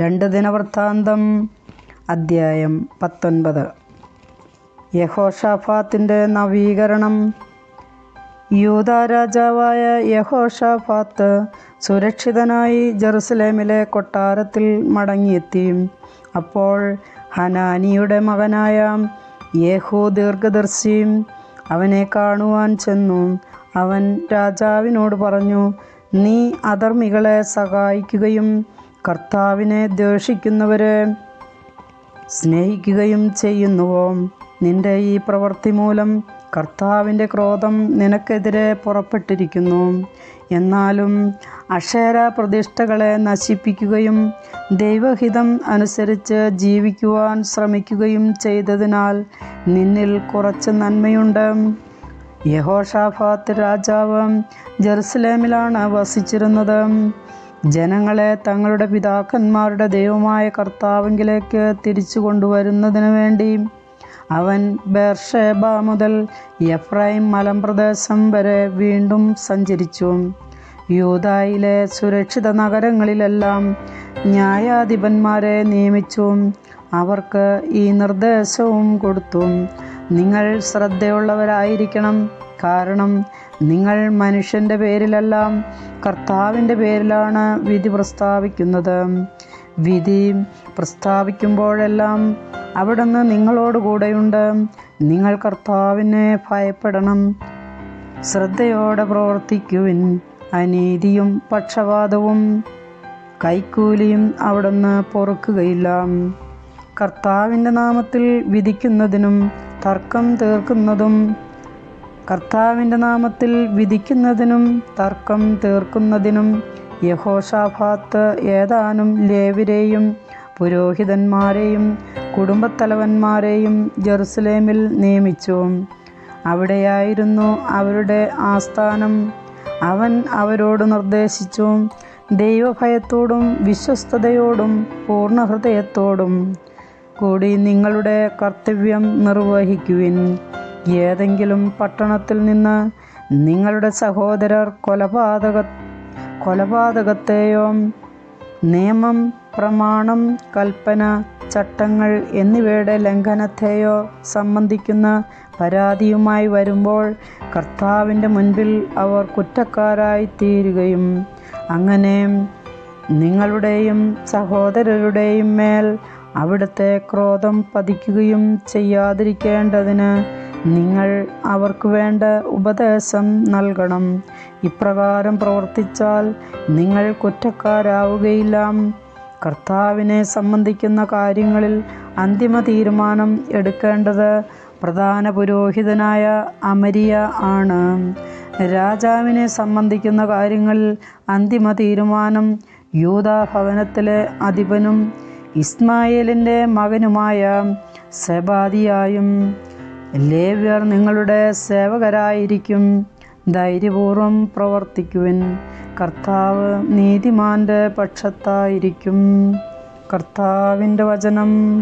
രണ്ട് ദിനവൃത്താന്തം അദ്ധ്യായം പത്തൊൻപത്. യഹോഷാഫാത്തിന്റെ നവീകരണം. യൂത രാജാവായ യഹോഷാഫാത്ത് സുരക്ഷിതനായി ജെറുസലേമിലെ കൊട്ടാരത്തിൽ മടങ്ങിയെത്തി. അപ്പോൾ ഹനാനിയുടെ മകനായ യേഹു ദീർഘദർശി അവനെ കാണുവാൻ ചെന്നു. അവൻ രാജാവിനോട് പറഞ്ഞു നീ അധർമ്മികളെ സഹായിക്കുകയും കർത്താവിനെ ദ്വേഷിക്കുന്നവരെ സ്നേഹിക്കുകയും ചെയ്യുന്നുവോ? നിന്റെ ഈ പ്രവൃത്തി മൂലം കർത്താവിന്റെ ക്രോധം നിനക്കെതിരെ പുറപ്പെട്ടിരിക്കുന്നു. എന്നാലും അക്ഷര പ്രതിഷ്ഠകളെ നശിപ്പിക്കുകയും ദൈവഹിതം അനുസരിച്ച് ജീവിക്കുവാൻ ശ്രമിക്കുകയും ചെയ്തതിനാൽ നിന്നിൽ കുറച്ച് നന്മയുണ്ട്. യഹോഷാഫാത്ത് രാജാവ് ജെറുസലേമിലാണ് വസിച്ചിരുന്നത്. ജനങ്ങളെ തങ്ങളുടെ പിതാക്കന്മാരുടെ ദൈവമായ കർത്താവിങ്കിലേക്ക് തിരിച്ചു കൊണ്ടുവരുന്നതിനു വേണ്ടി അവൻ ബേർഷേബ മുതൽ എഫ്രൈം മലമ്പ്രദേശം വരെ വീണ്ടും സഞ്ചരിച്ചു. യൂതായിലെ സുരക്ഷിത നഗരങ്ങളിലെല്ലാം ന്യായാധിപന്മാരെ നിയമിച്ചു. അവർക്ക് ഈ നിർദ്ദേശവും കൊടുത്തു. നിങ്ങൾ ശ്രദ്ധയുള്ളവരായിരിക്കണം. കാരണം നിങ്ങൾ മനുഷ്യന്റെ പേരിലെല്ലാം കർത്താവിന്റെ പേരിലാണ് വിധി പ്രസ്താവിക്കുന്നത്. വിധി പ്രസ്താവിക്കുമ്പോഴെല്ലാം അവിടുന്ന് നിങ്ങളോട് കൂടെയുണ്ട്. നിങ്ങൾ കർത്താവിനെ ഭയപ്പെടണം. ശ്രദ്ധയോടെ പ്രവർത്തിക്കുവിൻ. അനീതിയും പക്ഷപാതവും കൈക്കൂലിയും അവിടുന്ന് പൊറുക്കുകയില്ല. കർത്താവിന്റെ നാമത്തിൽ വിധിക്കുന്നതിനും തർക്കം തീർക്കുന്നതും കർത്താവിന്റെ നാമത്തിൽ വിധിക്കുന്നതിനും തർക്കം തീർക്കുന്നതിനും യഹോഷാഫാത്ത് ഏതാനും ലേവിരെയും പുരോഹിതന്മാരെയും കുടുംബത്തലവന്മാരെയും ജെറുസലേമിൽ നിയമിച്ചു. അവിടെയായിരുന്നു അവരുടെ ആസ്ഥാനം. അവൻ അവരോട് നിർദ്ദേശിച്ചു. ദൈവഭയത്തോടും വിശ്വസ്തയോടും പൂർണഹൃദയത്തോടും കൂടി നിങ്ങളുടെ കർത്തവ്യം നിർവഹിക്കുവിൻ. ഏതെങ്കിലും പട്ടണത്തിൽ നിന്ന് നിങ്ങളുടെ സഹോദരർ കൊലപാതക കൊലപാതകത്തെയോ നിയമം പ്രമാണം കൽപ്പന ചട്ടങ്ങൾ എന്നിവയുടെ ലംഘനത്തെയോ സംബന്ധിക്കുന്ന പരാതിയുമായി വരുമ്പോൾ കർത്താവിന്റെ മുൻപിൽ അവർ കുറ്റക്കാരായി തീരുകയും അങ്ങനെ നിങ്ങളുടെയും സഹോദരരുടെയും മേൽ അവിടുത്തെ ക്രോധം പതിക്കുകയും ചെയ്യാതിരിക്കേണ്ടതിന് നിങ്ങൾ അവർക്ക് വേണ്ട ഉപദേശം നൽകണം. ഇപ്രകാരം പ്രവർത്തിച്ചാൽ നിങ്ങൾ കുറ്റക്കാരാവുകയില്ല. കർത്താവിനെ സംബന്ധിക്കുന്ന കാര്യങ്ങളിൽ അന്തിമ തീരുമാനം എടുക്കേണ്ടത് പ്രധാന പുരോഹിതനായ അമരിയ ആണ്. രാജാവിനെ സംബന്ധിക്കുന്ന കാര്യങ്ങളിൽ അന്തിമ തീരുമാനം യൂതാഭവനത്തിലെ അധിപനും ഇസ്മായേലിന്റെ മകനുമായ സെബാദിയായും ലേവ്യർ നിങ്ങളുടെ സേവകരായിരിക്കും. ധൈര്യപൂർവം പ്രവർത്തിക്കുവിൻ. കർത്താവ് നീതിമാന്റെ പക്ഷത്തായിരിക്കും. കർത്താവിന്റെ വചനം